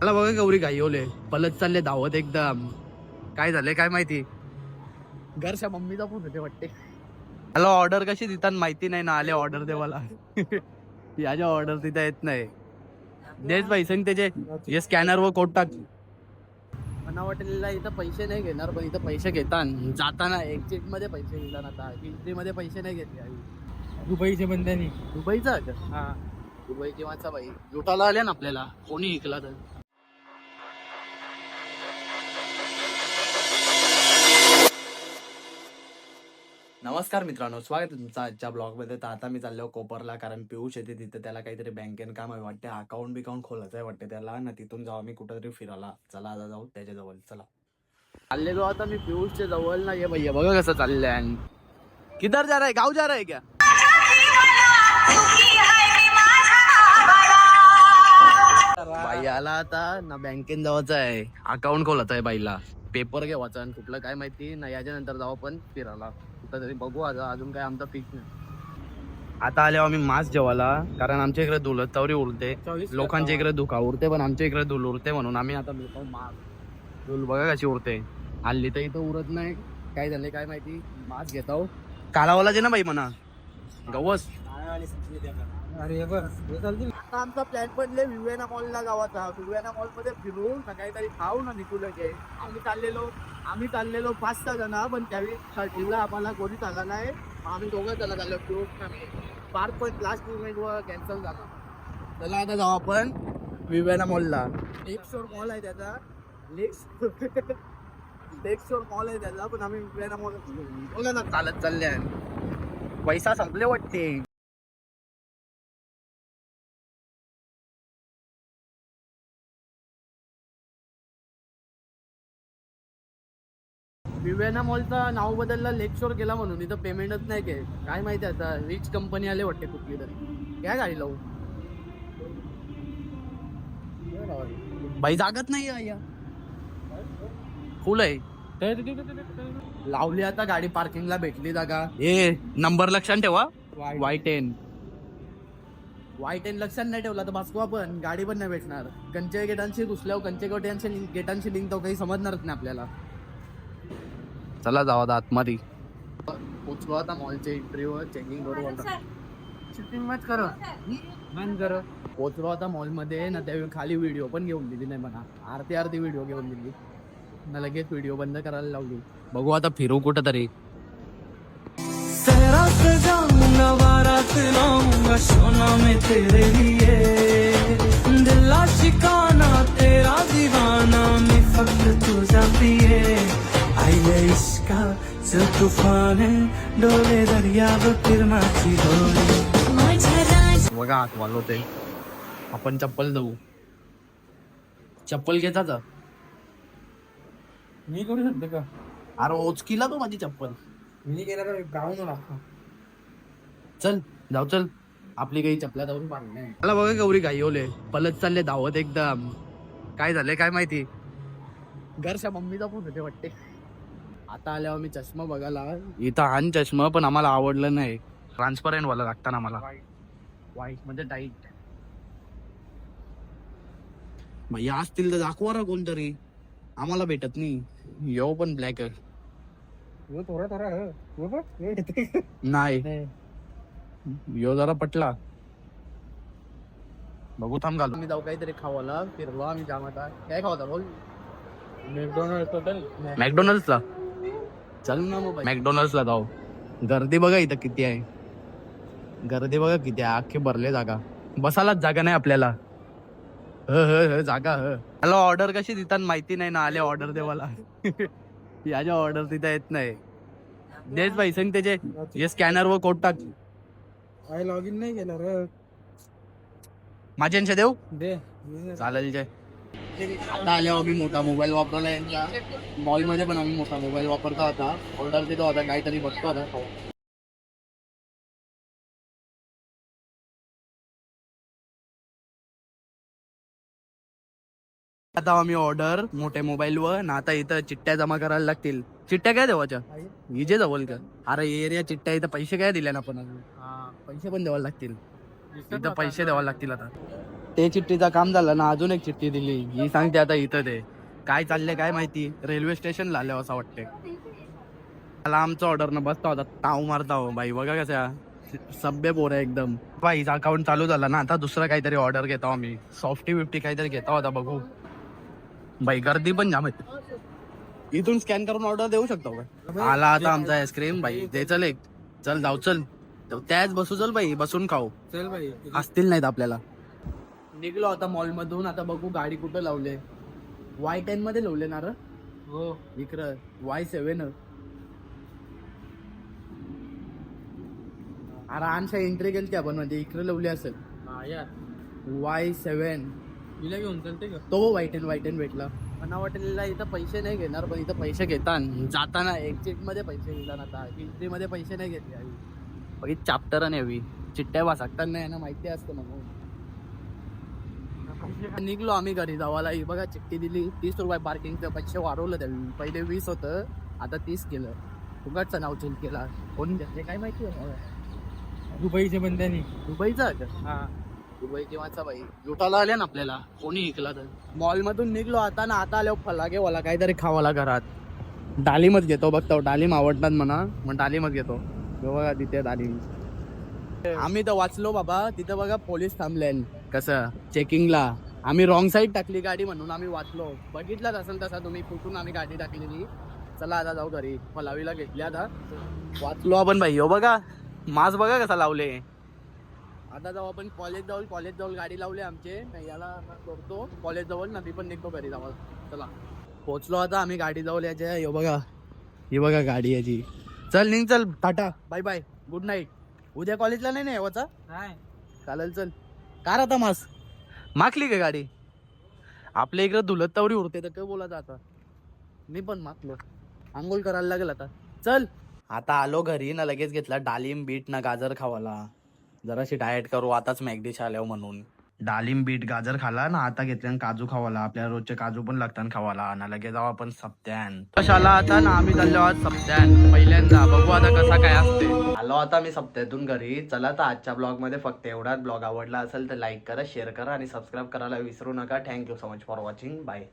मला बघा गौरी घाईवले पलत चालले धावत एकदम. काय झाले काय माहिती? घरच्या मम्मीचा फोन होते वाटते मला ऑर्डर कशी देतात माहिती नाही ना आले ऑर्डर दे मला याच्या ऑर्डर तिथे येत नाही. देत पैसे त्याचे हे स्कॅनर वर कोड टाक. मला वाटलेला इथं पैसे नाही घेणार पण इथं पैसे घेतात. जाताना एक्झिटमध्ये पैसे घेतात आता. एंट्री मध्ये पैसे नाही घेतले दुबईचे बंधनी दुबईचा? का हा. दुबई किंवाचा बाई लुटाला आले ना आपल्याला. कोणी ऐकला तर. नमस्कार मित्रांनो स्वागत आहे तुमचं आजच्या ब्लॉगमध्ये. तर आता मी चाललो कोपरला कारण पियुष येते तिथे. त्याला काहीतरी बँकेन काम आहे वाटते. अकाउंट बिकाउंट खोलायचं आहे वाटते त्याला. ना तिथून जाऊ आम्ही कुठेतरी फिरायला. चला आता जाऊ त्याच्याजवळ. चला. चाललेलो आता मी पियुषच्या जवळ. ना ये भैया बघा कसं चाललंय. किधर जा रहा है? गाव जा रहा है क्या? बाई आला आता ना बँकेत जावायचं आहे. अकाउंट खोलायचं आहे बाईला. पेपर घेवायचा आणि कुठलं काय माहिती ना याच्या नंतर जाऊ पण फिरायला. कुठं तरी बघू आता अजून काय आमचा फिक्स नाही. आता आल्यावर आम्ही मास्क जेवायला कारण आमच्या इकडे धुलत चौरी उरते लोकांच्या इकडे धुका उरते पण आमच्या इकडे धूल उरते म्हणून आम्ही आता मास्क धूल बघा कशी उरते हल्ली तर इथं उरत नाही. काय झाले काय माहिती? मास्क घेतो कालावाला जे ना बाई म्हणा. गवस. अरे बरं हे आता आमचा प्लॅन पडले विवेना मॉलला गावाचा विवेना मॉलमध्ये फिरून सकाळी तरी खाऊ ना निघू लगे आम्ही चाललेलो आम्ही चाललेलो पाच सहा जण पण त्यावेळी थर्टीला आम्हाला कोणी चालला नाही. आम्ही दोघं जण चाललो ग्रुप पार्क पण लास्ट मुवमेंट कॅन्सल झाला. चला आता जाऊ आपण विवेना मॉलला एक स्टोर मॉल आहे त्याचा. लेक लेक मॉल आहे त्याचा पण आम्ही विवेना मॉल बघा ना चालत चालले आहे. पैसा संपले वाटते. विवेना मॉलचं नाव बदललं लेक शोर केला म्हणून. इथं पेमेंटच नाही के काय माहिती आता रिच कंपनी आले वाटते कुठली तरी. काय गाडी लावू बाई जागत नाही आहे फुल आहे. लावली आता गाडी पार्किंगला भेटली जागा. ए नंबर लक्षात ठेवा वाय टेन. वाय टेन लक्षात नाही ठेवला तर भासको आपण गाडी पण नाही भेटणार. कंचे गेटांशी घुसल्यावर कंचे गेटांशी गेटांशी लिंक तो काही समजणारच नाही आपल्याला. चला जाऊ आता आतमध्ये पोचलो आता मॉलच्या इंटरव्ह्यू चेकिंग करू आता. शूटिंग मत करो. बंद करो. पोचलो आता मॉलमध्ये ना त्यावेळी खाली व्हिडिओ पण घेऊन दिली नाही म्हणा. अर्धी अर्धी व्हिडिओ घेऊन दिली. ना लगेच व्हिडिओ बंद करायला लावली. बघू आता फिरू कुठं तरी तेरे तूफान डोले दरियावर फिरनाची डोली बघा हात वालवते आपण चप्पल जाऊ चप्पल घेता जा मी करू शकतो का? अरे ओचकीला तो माझी चप्पल. मी गेला तर गाऊन लागतो चल जाऊ चल. आपली काही चपला जाऊन बांधणे मला बघा गौरी घाईवले पलत चालले धावत एकदम. काय झाले काय माहिती? घरच्या मम्मीचा फोन होते वाटते. आता आल्यावर मी चष्मा बघायला इथं आण चष्मा पण आम्हाला आवडलं नाही. ट्रान्सपरंट वाला लागतं ना मला वाईट म्हणजे टाईट भैया असतील तर दाखवा ना कोणतरी. आम्हाला भेटत नाही. यो पण ब्लॅक थोडा थोडा. नाही. यो जरा पटला. बघू थांब घालू. मी जाऊ काहीतरी खावाला. फिरलो आम्ही जाम आता. काय खावता बोल? मॅकडोनल्ड टोटल मॅकडोनल्ड्सला चल ना मग मॅकडोनल्ड्सला जाऊ. गर्दी बघा इथं किती आहे. गर्दी बघा किती आहे. अख्खे भरले जागा. बसायलाच जागा नाही आपल्याला. ह ह ह जागा ह. मला ऑर्डर कशी देतात माहिती नाही ना. आले ऑर्डर दे मला. याच्या ऑर्डर तिथं येत नाही. देच पैसे न त्याचे. हे स्कॅनर वर कोड टाक. काय लॉग इन नाही केलं रे. माझ्यांच्या देऊ? दे. चालेल जय. आता आल्यावर आम्ही मोठा मोबाईल वापरला यांच्या मॉलमध्ये पण आम्ही मोठा मोबाईल वापरतो आता. ऑर्डर देतो आता काहीतरी बघतो आता. आता आम्ही ऑर्डर मोठ्या मोबाईल वर ना आता इथं चिठ्ठ्या जमा करायला लागतील. चिठ्ठ्या काय देवाच्या? विजय जवळ का? अरे एरिया चिठ्ठ्या इथं पैसे काय दिले ना आपण? पैसे पण द्यावे लागतील. इथं पैसे द्यावे लागतील आता. ते चिठ्ठीचं काम झालं ना अजून एक चिठ्ठी दिली. ही सांगते आता इथं ते. काय चाललंय काय माहिती? रेल्वे स्टेशनला आले असं वाटते मला आमचं ऑर्डर न बसता होता ताव मारता हो बाई. बघा कसा सभ्य पोर आहे एकदम. बाई अकाउंट चालू झाला ना आता दुसरं काहीतरी ऑर्डर घेतो आम्ही. सॉफ्टी बिफ्टी काहीतरी घेतो आता बघू. बाई गर्दी पण जाम इथून स्कॅन करून ऑर्डर देऊ शकतो का? आला आता आमचा आईस्क्रीम बाई. दे चल एक. चल जाऊ चल. त्याच बसू चल बाई. बसून खाऊ. चल बाई. असतील नाहीत आपल्याला. निघलो आता मॉल मधून आता बघू गाडी कुठं लावले वाय टेन मध्ये लावले ना रे? हो. इकडं वाय सेव्हन अरे आणशा एंट्री केली आपण म्हणजे इकडे लावली असेल. हा यार वाय सेव्हन हिला घेऊन चलते का तो वाईट एन वाईट एन भेटला. पण हॉटेलला इथं पैसे नाही घेणार पण इथं पैसे घेतात. जाताना एक्झिटमध्ये पैसे घेतात आता. एंट्री मध्ये पैसे नाही घेतले. चाप्टर आणि हवी चिट्ट्या वाचतात. नाही ना माहिती असतं मग. निघलो आम्ही घरी जावाला ही बघा चिठ्ठी दिली. तीस रुपये पार्किंगचं पैसे वाढवलं त्यांनी पहिले वीस होतं आता तीस केलं. उगाचचं नाव चेंज केला. कोण घेतले काय माहिती आहे मला. दुबईचे बंद्यानी दुबईचा? हा. दुबई किंवाचा बाई लुटायला आले ना आपल्याला. कोणी ऐकला तर? मॉल मधून निघलो आता ना आता आल्यावर फलागे वाला काहीतरी खावाला घरात. डालिमच घेतो बघतो डालिम आवडतात म्हणा. मग डालिमच घेतो. बघा तिथे डालिम आम्ही तर वाचलो बाबा. तिथं बघा पोलीस थांबले. कसं? चेकिंगला आम्ही रॉंग साईड टाकली गाडी म्हणून आम्ही वाचलो. बघितलाच असेल तसा तुम्ही कुठून आम्ही गाडी टाकलेली. चला आता जाऊ घरी. फलावीला घेतली आता. वाचलो आपण भाई. हो बघा. मास्क बघा कसा लावले. आता जाऊ आपण कॉलेज जवळ कॉलेज जवळ गाडी लावली आमचे. याला करतो. कॉलेज जवळ ना मी पण निघतो घरी जावं. चला. पोचलो आता आम्ही गाडी जवळ याच्या हे बघा. ही बघा गाडी याची. चल निघ चल. Tata. Bye bye good night उद्या कॉलेजला नाही ना येवाचा काय चालेल चल. कार आता मास. माखली का गाडी? आपल्या इकडे धुलत तवरी उरते तर काय बोलायचं आता? मी पण मागलो आंघोळ करायला लागेल आता. चल. आता आलो घरी ना लगेच घेतला डालिम बीट ना गाजर खावाला. जराशी डाएट करू आताच मॅगडिश आल्यावर म्हणून. डालिम बीट गाजर खाला ना आता घेतल्यान काजू खावाला. आपल्याला रोजचे काजू पण लागतात खावाला. ना लगेच जाऊ आपण सप्त्यान. कशाला आता ना आम्ही चाललो आज सप्त्यान. पहिल्यांदा. बघू आता कसा काय असते आलो आता मी सप्त्यातून घरी. चला तर आजच्या ब्लॉगमध्ये फक्त एवढाच. ब्लॉग आवडला असेल तर लाईक करा शेअर करा आणि सबस्क्राईब करायला विसरू नका. Thank you so much for watching bye